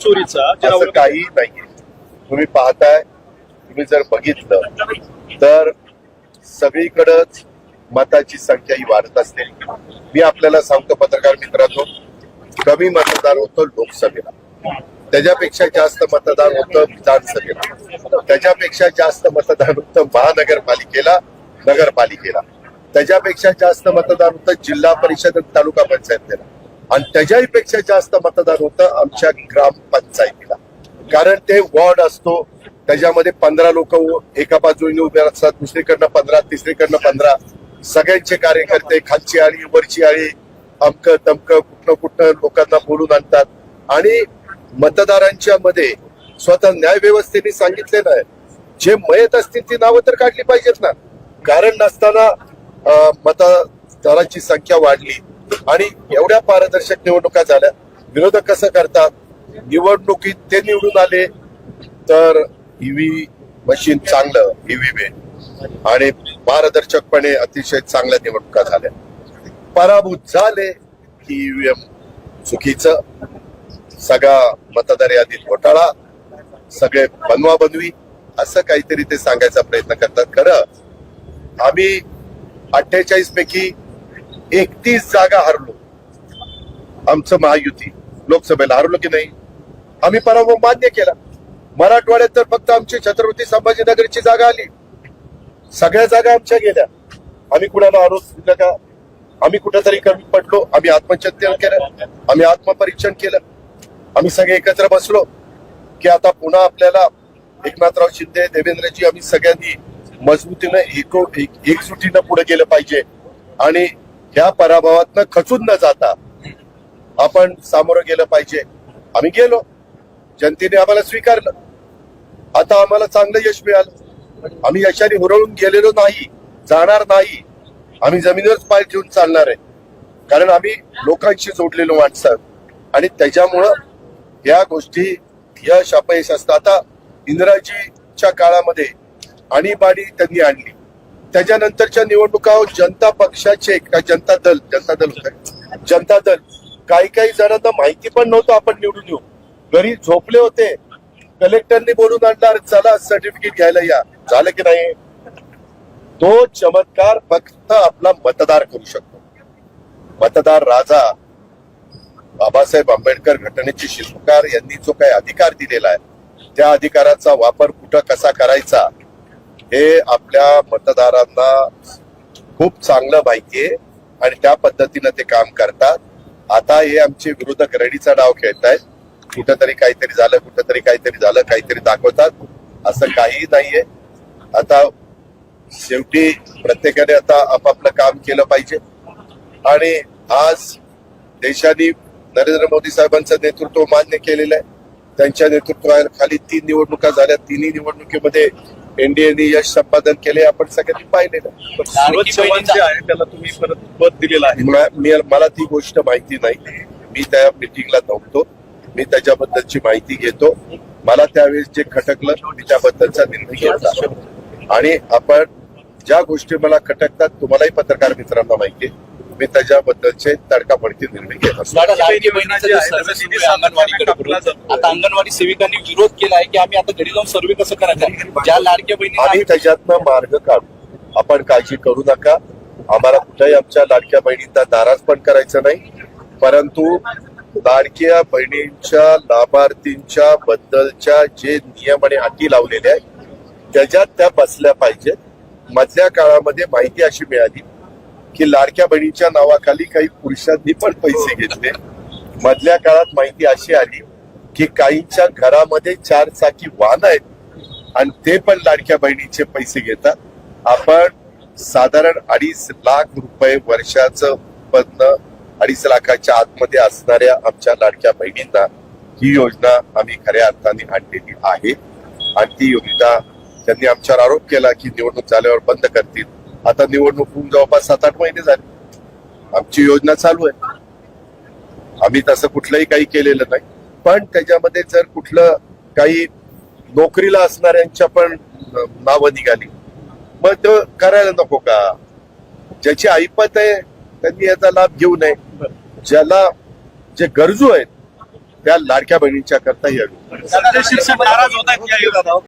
चोरीचा असं काही नाहीये. तुम्ही पाहताय तुम्ही जर बघितलं तर सगळीकडच मताची संख्या ही वाढत असते. मी आपल्याला सांगतो पत्रकार मित्रांनो कमी मतदान होतं लोकसभेला. त्याच्यापेक्षा जास्त मतदान होतं विधानसभेला. त्याच्यापेक्षा जास्त मतदान होतं महानगरपालिकेला नगरपालिकेला. त्याच्यापेक्षा जास्त मतदान होतं जिल्हा परिषद आणि तालुका पंचायतीला. आणि त्याच्याही पेक्षा जास्त मतदान होतं आमच्या ग्रामपंचायतीला कारण ते वॉर्ड असतो त्याच्यामध्ये पंधरा लोक एका बाजूने उभे असतात दुसरीकडनं पंधरा तिसरीकडनं पंधरा. सगळ्यांचे कार्यकर्ते खालची आळी वरची आळी अमक तमक कुठनं कुठनं लोकांना बोलून आणतात. आणि मतदारांच्या मध्ये स्वतः न्याय व्यवस्थेने सांगितलेलं आहे जे मयत असतील ती नावं तर काढली पाहिजेत ना. कारण नसताना अं, मतदारांची संख्या वाढली. आणि एवढ्या पारदर्शक निवडणुका झाल्या. विरोधक कसं करतात? निवडणुकीत ते निवडून आले तर ईव्ही मशीन चांगलं ईव्हीएम आणि पारदर्शकपणे अतिशय चांगल्या निवडणुका झाल्या. पराभूत झाले की ईव्हीएम चुकीचं. सगळा मतदार यादीत घोटाळा. सगळे बनवा बनवी असं काहीतरी ते सांगायचा प्रयत्न करतात. खरं आम्ही अठ्ठेचाळीस पैकी एकतीस जागा हरलो. आमचं महायुती लोकसभेला हरलो की नाही? आम्ही पराभव मान्य केला. मराठवाड्यात तर फक्त आमची छत्रपती संभाजीनगरची जागा आली. सगळ्या जागा आमच्या गेल्या. आम्ही कुणाला आरोप दिला का? आम्ही कुठेतरी कमी पडलो. आम्ही आत्मचिंतन केलं आम्ही आत्मपरीक्षण केलं. आम्ही सगळे एकत्र बसलो. की आता पुन्हा आपल्याला एकनाथराव शिंदे देवेंद्रजी आम्ही सगळ्यांनी मजबूतीनं एक- एकजुटीनं पुढे गेलं पाहिजे. आणि ह्या पराभवातनं खचून न जाता आपण सामोरं गेलं पाहिजे. आम्ही गेलो. जनतेने आम्हाला स्वीकारलं. आता आम्हाला चांगलं यश मिळालं. आम्ही यशाने हुरळून गेलेलो नाही जाणार नाही. आम्ही जमिनीवरच पाय ठेवून चालणार आहे. कारण आम्ही लोकांशी जोडलेलो माणसं. आणि त्याच्यामुळं या गोष्टी यश अपयश असतं. आता इंदिराजीच्या काळामध्ये आणीबाणी त्यांनी आणली. त्याच्यानंतरच्या निवडणुका जनता पक्षाचे का जनता दल जनता दल होत. जनता दल. काही काही जणांना माहिती पण नव्हतं आपण निवडून येऊ. घरी झोपले होते. कलेक्टरनी बोलून आणणार चला सर्टिफिकेट घ्यायला या. झालं की नाही? तो चमत्कार फक्त आपला मतदार करू शकतो. मतदार राजा बाबासाहेब आंबेडकर घटनेचे शिल्पकार यांनी जो काही अधिकार दिलेला आहे त्या अधिकाराचा वापर कुठं कसा करायचा हे आपल्या मतदारांना खूप चांगलं माहिती आहे आणि त्या पद्धतीनं ते काम करतात. आता हे आमचे विरोधक रडीचा डाव खेळतायत. कुठंतरी काहीतरी झालं कुठंतरी काहीतरी झालं काहीतरी दाखवतात. असं काहीही नाहीये. आता शेवटी प्रत्येकाने आता आपापलं काम केलं पाहिजे. आणि आज देशाने नरेंद्र मोदी साहेबांचं नेतृत्व मान्य केलेलं आहे. त्यांच्या नेतृत्वाखाली तीन निवडणुका झाल्या. तिन्ही निवडणुकीमध्ये एनडीएने यश संपादन केले आपण सगळ्यांनी पाहिलेलं. सूरज चव्हाण जे आहे त्याला तुम्ही परत पद दिलेलं आहे. मला मी- मला ती गोष्ट माहिती नाही. मी त्या मिटिंगला नव्हतो. मी त्याच्याबद्दलची माहिती घेतो. मला त्यावेळेस जे खटकलं मी त्याबद्दलचा निर्णय घेतला. आणि आपण ज्या गोष्टी मला खटकतात तुम्हालाही पत्रकार मित्रांना माहिती आहे. मी त्याच्याबद्दलचे तडकाफडकी निर्णय घेत असतो. आहे, आहे. आता अंगणवाडी सेविकांनी विरोध केलाय की आम्ही आता घरी जाऊन सर्वे कसं करायचं? ज्या लाडक्या बहिणी आम्ही त्याच्यातनं मार्ग काढू. आपण काळजी करू नका. आम्हाला कुठेही आमच्या लाडक्या बहिणींना नाराज पण करायचं नाही. परंतु लाडक्या बहिणींच्या लाभार्थींच्या बद्दलच्या जे नियम आणि अटी लावलेले आहेत त्याच्यात त्या बसल्या पाहिजेत. मधल्या काळामध्ये माहिती अशी मिळाली की लाडक्या बहिणीच्या नावाखाली काही पुरुषांनी पण पैसे घेतले. मधल्या काळात माहिती अशी आली की काहींच्या घरामध्ये चार चाकी वाहन आहेत आणि ते पण लाडक्या बहिणीचे पैसे घेतात. आपण साधारण अडीच लाख रुपये वर्षाचं उत्पन्न अडीच लाखाच्या आतमध्ये असणाऱ्या आमच्या लाडक्या बहिणींना ही योजना आम्ही खऱ्या अर्थाने आणलेली आहे. आणि ती योजना त्यांनी आमच्यावर आरोप केला की निवडणूक झाल्यावर बंद करतील. आता निवडणूक होऊन जवळपास सात आठ महिने झाले. आमची योजना चालू आहे. आम्ही तसं कुठलंही काही केलेलं नाही. पण त्याच्यामध्ये जर कुठलं काही नोकरीला असणाऱ्यांच्या पण नावं निघाली. मग तो करायला नको का? ज्याची ऐपत आहे त्यांनी याचा लाभ घेऊ नये. ज्याला जे गरजू आहेत त्या लाडक्या बहिणींच्या करता यावी